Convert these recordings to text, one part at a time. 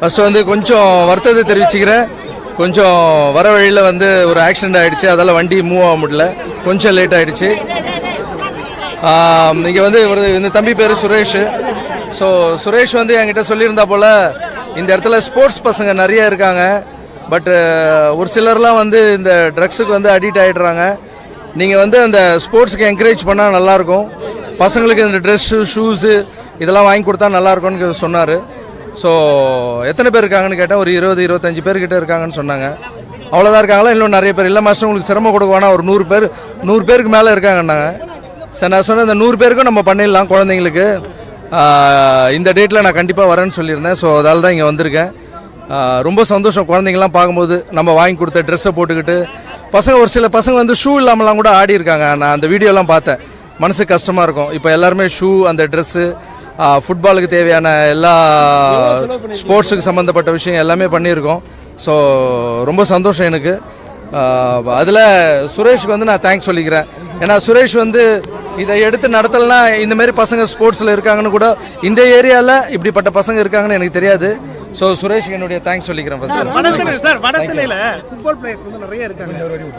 First வந்து கொஞ்சம் வருத்தத்தை தெரிவிச்சுக்கிறேன். கொஞ்சம் வர வழியில் வந்து ஒரு ஆக்சிடென்ட் ஆகிடுச்சு அதால் வண்டி மூவ் ஆக முடியல. கொஞ்சம் லேட் ஆகிடுச்சு இங்கே வந்து ஒரு இந்த தம்பி பேர் சுரேஷ். ஸோ சுரேஷ் வந்து என்கிட்ட சொல்லியிருந்தா போல் இந்த இடத்துல ஸ்போர்ட்ஸ் பசங்க நிறைய இருக்காங்க. பட்டு ஒரு சிலர்லாம் வந்து இந்த ட்ரக்ஸுக்கு வந்து அடிக்ட் ஆகிடுறாங்க நீங்கள் வந்து அந்த ஸ்போர்ட்ஸுக்கு என்கரேஜ் பண்ணால் நல்லாயிருக்கும் பசங்களுக்கு இந்த ட்ரெஸ்ஸு ஷூஸு இதெல்லாம் வாங்கி கொடுத்தா நல்லாயிருக்கும்னு சொன்னார். ஸோ எத்தனை பேர் இருக்காங்கன்னு கேட்டால் ஒரு இருபது இருபத்தஞ்சு பேர்கிட்ட இருக்காங்கன்னு சொன்னாங்க. அவ்வளோதான் இருக்காங்களா? இன்னும் நிறைய பேர். இல்லை மாஸ்டர் உங்களுக்கு சிரமம் கொடுக்க வேணாம் ஒரு நூறு பேர் நூறு பேருக்கு மேலே இருக்காங்கன்னாங்க. சரி நான் சொன்னேன் இந்த நூறு பேருக்கும் நம்ம பண்ணிடலாம் குழந்தைங்களுக்கு. இந்த டேட்டில் நான் கண்டிப்பாக வரேன்னு சொல்லியிருந்தேன். ஸோ அதால் தான் இங்கே வந்திருக்கேன். ரொம்ப சந்தோஷம் குழந்தைங்களாம் பார்க்கும்போது. நம்ம வாங்கி கொடுத்த ட்ரெஸ்ஸை போட்டுக்கிட்டு. பசங்க ஒரு சில பசங்க வந்து ஷூ இல்லாமலாம் கூட ஆடி இருக்காங்க. நான் அந்த வீடியோலாம் பார்த்தேன். மனசுக்கு கஷ்டமாக இருக்கும். இப்போ எல்லாருமே ஷூ அந்த ட்ரெஸ்ஸு ஃபுட்பாலுக்கு தேவையான எல்லா ஸ்போர்ட்ஸுக்கு சம்மந்தப்பட்ட விஷயம் எல்லாமே பண்ணியிருக்கோம். ஸோ ரொம்ப சந்தோஷம் எனக்கு. அதில் சுரேஷ்க்கு வந்து நான் தேங்க்ஸ் சொல்லிக்கிறேன். ஏன்னா சுரேஷ் வந்து இதை எடுத்து நடத்தலைன்னா இந்த மாதிரி பசங்க ஸ்போர்ட்ஸில் இருக்காங்கன்னு கூட இந்த ஏரியாவில் இப்படிப்பட்ட பசங்க இருக்காங்கன்னு எனக்கு தெரியாது. ஸோ சுரேஷ்க்கு என்னுடைய தேங்க்ஸ் சொல்லிக்கிறேன் ஃபர்ஸ்ட் வடசென்னை சார் வடசென்னையில ஃபுட்பால் பிளேயர்ஸ் வந்து நிறைய இருக்காங்க.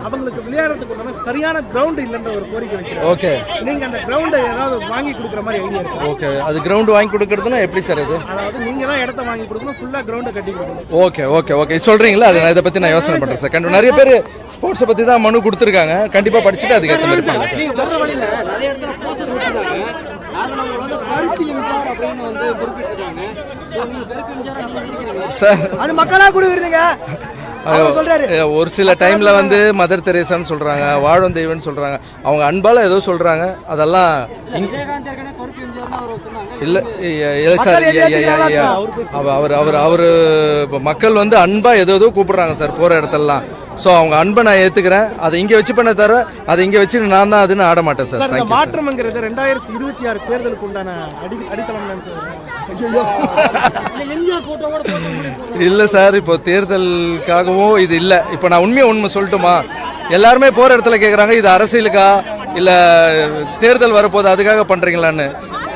அவங்களுக்கு விளையாடுறதுக்கு உண்டான சரியான கிரவுண்ட் இல்லைன்ற ஒரு கோரிக்கை வைக்கிறேன் ஓகே நீங்க அந்த கிரவுண்டை ஏதாவது வாங்கி கொடுக்குற மாதிரி ஐடியா இருக்கு? ஓகே அது கிரவுண்டு வாங்கி கொடுக்கறதுனா எப்படி சார் இது அதாவது நீங்க தான் இடத்த வாங்கி கொடுக்கணும் ஃபுல்லா கிரவுண்டை கட்டி கொடுக்கணும். ஓகே ஓகே ஓகே சொல்கிறீங்களா அது நான் இதை பற்றி நான் யோசனை பண்ணுறேன் சார். கண்டிப்பாக நிறைய பேர் ஸ்போர்ட்ஸை பற்றி தான் மனு கொடுத்துருக்காங்க. கண்டிப்பாக படிச்சுட்டு அதுக்கு ஏற்ற மாதிரி பண்ணலாம் சார். சார். அது மக்களா கொடுக்குறதுங்க அவர் சொல்றாரு. அஹ் ஒரு சில டைம்ல வந்து மதர் தெரேசான்னு சொல்றாங்க வாழும் தெய்வம்னு சொல்றாங்க. அவங்க அன்பால ஏதோ சொல்றாங்க. அதெல்லாம் இங்க- விஜயகாந்த் ஏற்கனவே கருப்பு எம்ஜிஆர்னு அவர் சொன்னாங்க. இல்ல சார் அவர் அவர் அவர் இப்ப மக்கள் வந்து அன்பா ஏதோ ஏதோ கூப்பிடுறாங்க சார் போற இடத்தெல்லாம். ஸோ அவங்க அன்பை நான் ஏத்துக்கிறேன். அதை இங்க வச்சு பண்ண தவிர அதை இங்க வச்சு நான் தான் அதுன்னு ஆட மாட்டேன் சார் தேங்க்யூ மாற்றம்ங்கிறது ரெண்டாயிரத்தி இருபத்தி ஆறு தேர்தலுக்கு உண்டான அடி அடித்தளம் இல்ல எம்ஜிஆர் போட்டோவோட போட்டோ முடிவு இல்லை சார் இப்போ தேர்தலுக்காகவும் இது இல்லை. இப்போ நான் உண்மையை உண்மை சொல்லட்டுமா? எல்லாருமே போகிற இடத்துல கேட்குறாங்க இது அரசியலுக்கா? இல்லை தேர்தல் வரப்போகுது அதுக்காக பண்ணுறீங்களான்னு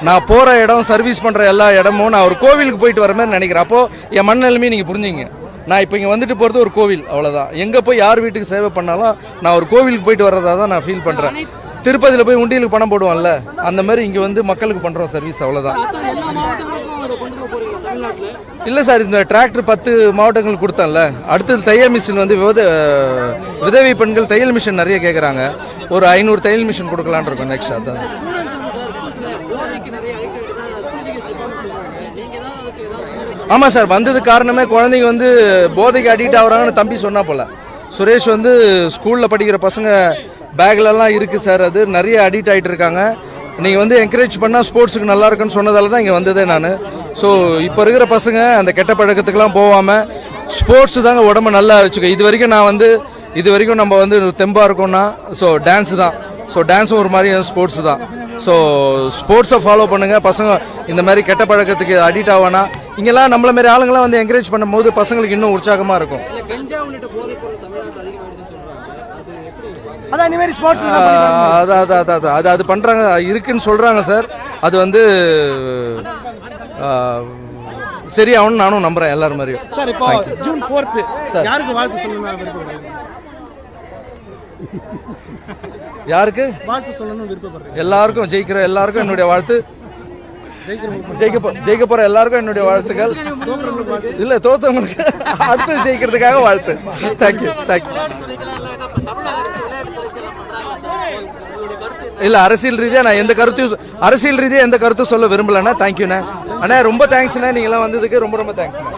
நான் போகிற இடம் சர்வீஸ் பண்ணுற எல்லா இடமும் நான் ஒரு கோவிலுக்கு போயிட்டு வர மாதிரி நினைக்கிறேன். அப்போது என் மனநிலைமையை நீங்கள் புரிஞ்சுங்க. நான் இப்போ இங்கே வந்துட்டு போகிறது ஒரு கோவில் அவ்வளோதான் எங்கே போய் யார் வீட்டுக்கு சேவை பண்ணாலும் நான் ஒரு கோவிலுக்கு போயிட்டு வர்றதா தான் நான் ஃபீல் பண்ணுறேன் திருப்பதியில் போய் உண்டியலுக்கு பணம் போடுவோம்ல அந்த மாதிரி இங்கே வந்து மக்களுக்கு பண்ணுறோம் சர்வீஸ் அவ்வளோதான் இல்லை சார் இந்த டிராக்டர் பத்து மாவட்டங்களுக்கு கொடுத்தேன்ல. அடுத்தது தையல் மிஷின் வந்து வித விதவை பெண்கள் தையல் மிஷின் நிறைய கேட்குறாங்க ஒரு ஐநூறு தையல் மிஷின் கொடுக்கலான்னு இருக்கோம் நெக்ஸ்ட் அதான். ஆமாம் சார் வந்தது காரணமே குழந்தைங்க வந்து போதைக்கு அடிக்ட் ஆகுறாங்கன்னு தம்பி சொன்னா போல. சுரேஷ் வந்து ஸ்கூலில் படிக்கிற பசங்க பேக்லலாம் இருக்குது சார் அது நிறைய அடிக்ட் ஆகிட்டு இருக்காங்க. நீங்கள் வந்து என்கரேஜ் பண்ணால் ஸ்போர்ட்ஸுக்கு நல்லா இருக்குன்னு சொன்னதால தான் இங்கே வந்ததே நான். ஸோ இப்போ இருக்கிற பசங்க அந்த கெட்ட பழக்கத்துக்கெல்லாம் போகாமல் ஸ்போர்ட்ஸ் தாங்க உடம்பு நல்லா வச்சுக்க. இது வரைக்கும் நான் வந்து இது வரைக்கும் நம்ம வந்து தெம்பாக இருக்கோம்னா ஸோ டான்ஸ் தான். ஸோ டான்ஸும் ஒரு மாதிரி ஸ்போர்ட்ஸ் தான். ஸோ ஸ்போர்ட்ஸை ஃபாலோ பண்ணுங்க. பசங்க இந்த மாதிரி கெட்ட பழக்கத்துக்கு அடிக்ட் ஆவானா? இங்கெல்லாம் நம்மள மாதிரி ஆளுங்களாம் வந்து என்கரேஜ் பண்ணும்போது பசங்களுக்கு இன்னும் உற்சாகமாக இருக்கும். அதான் இந்த மாதிரி ஸ்போர்ட்ஸ் அது அது அது அது அது அது பண்ணுறாங்க இருக்குன்னு சொல்கிறாங்க சார். அது வந்து சரியாகும்னு நானும் நம்புகிறேன் எல்லாரும் மாதிரியும். சார் இப்போ ஜூன் ஃபோர்த்து யாருக்கு வாழ்த்து சொல்லணும் விருப்பப்படுறீங்க யாருக்கு? வாழ்த்து சொல்லணும்னு விருப்பப்படுறீங்க எல்லாருக்கும் ஜெயிக்கிற எல்லாருக்கும் என்னுடைய வாழ்த்து. ஜெயிக்க ஜெயிக்க போற எல்லாருக்கும் என்னுடைய வாழ்த்துக்கள். இல்ல தோத்தவங்களுக்கு அடுத்து ஜெயிக்கிறதுக்காக வாழ்த்து. தேங்க்யூ தேங்க்யூ இல்ல அரசியல் ரீதியா நான் எந்த கருத்தையும் அரசியல் ரீதியா எந்த கருத்தும் சொல்ல விரும்பலண்ணா. தேங்க்யூண்ணா அண்ணா. ரொம்ப தேங்க்ஸ்ண்ணா நீங்க எல்லாம் வந்ததுக்கு ரொம்ப ரொம்ப தேங்க்ஸ்ண்ணா